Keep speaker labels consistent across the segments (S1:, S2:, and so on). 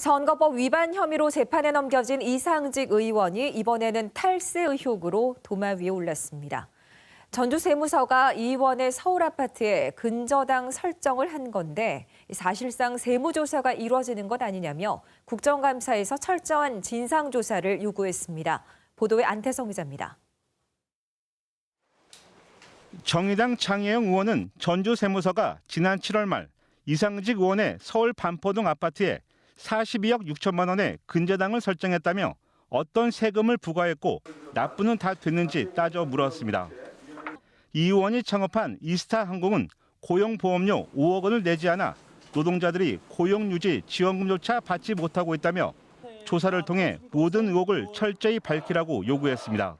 S1: 선거법 위반 혐의로 재판에 넘겨진 이상직 의원이 이번에는 탈세 의혹으로 도마 위에 올랐습니다. 전주세무서가 이 의원의 서울 아파트에 근저당 설정을 한 건데 사실상 세무조사가 이루어지는 것 아니냐며 국정감사에서 철저한 진상조사를 요구했습니다. 보도에 안태성 기자입니다.
S2: 정의당 장혜영 의원은 전주세무서가 지난 7월 말 이상직 의원의 서울 반포동 아파트에 42억 6천만 원의 근저당을 설정했다며 어떤 세금을 부과했고 납부는 다 됐는지 따져 물었습니다. 이 의원이 창업한 이스타 항공은 고용보험료 5억 원을 내지 않아 노동자들이 고용유지 지원금조차 받지 못하고 있다며 조사를 통해 모든 의혹을 철저히 밝히라고 요구했습니다.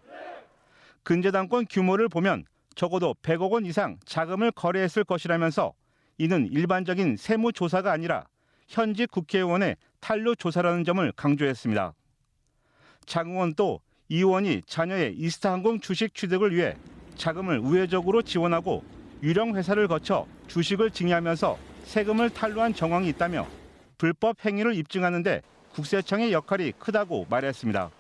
S2: 근저당권 규모를 보면 적어도 100억 원 이상 자금을 거래했을 것이라면서 이는 일반적인 세무 조사가 아니라 현직 국회의원의 탄로 조사라는 점을 강조했습니다. 장 의원 또 이 의원이 자녀의 이스타항공 주식 취득을 위해 자금을 우회적으로 지원하고 유령 회사를 거쳐 주식을 증여하면서 세금을 탈루한 정황이 있다며 불법 행위를 입증하는데 국세청의 역할이 크다고 말했습니다.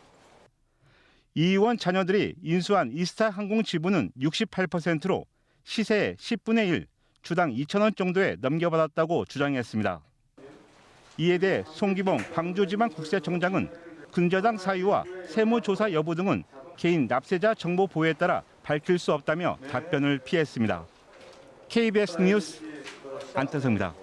S2: 이 의원 자녀들이 인수한 이스타 항공 지분은 68%로 시세의 10분의 1, 주당 2천 원 정도에 넘겨받았다고 주장했습니다. 이에 대해 송기봉 광주지방 국세청장은 근저당 사유와 세무조사 여부 등은 개인 납세자 정보 보호에 따라 밝힐 수 없다며 답변을 피했습니다. KBS 뉴스 안태성입니다.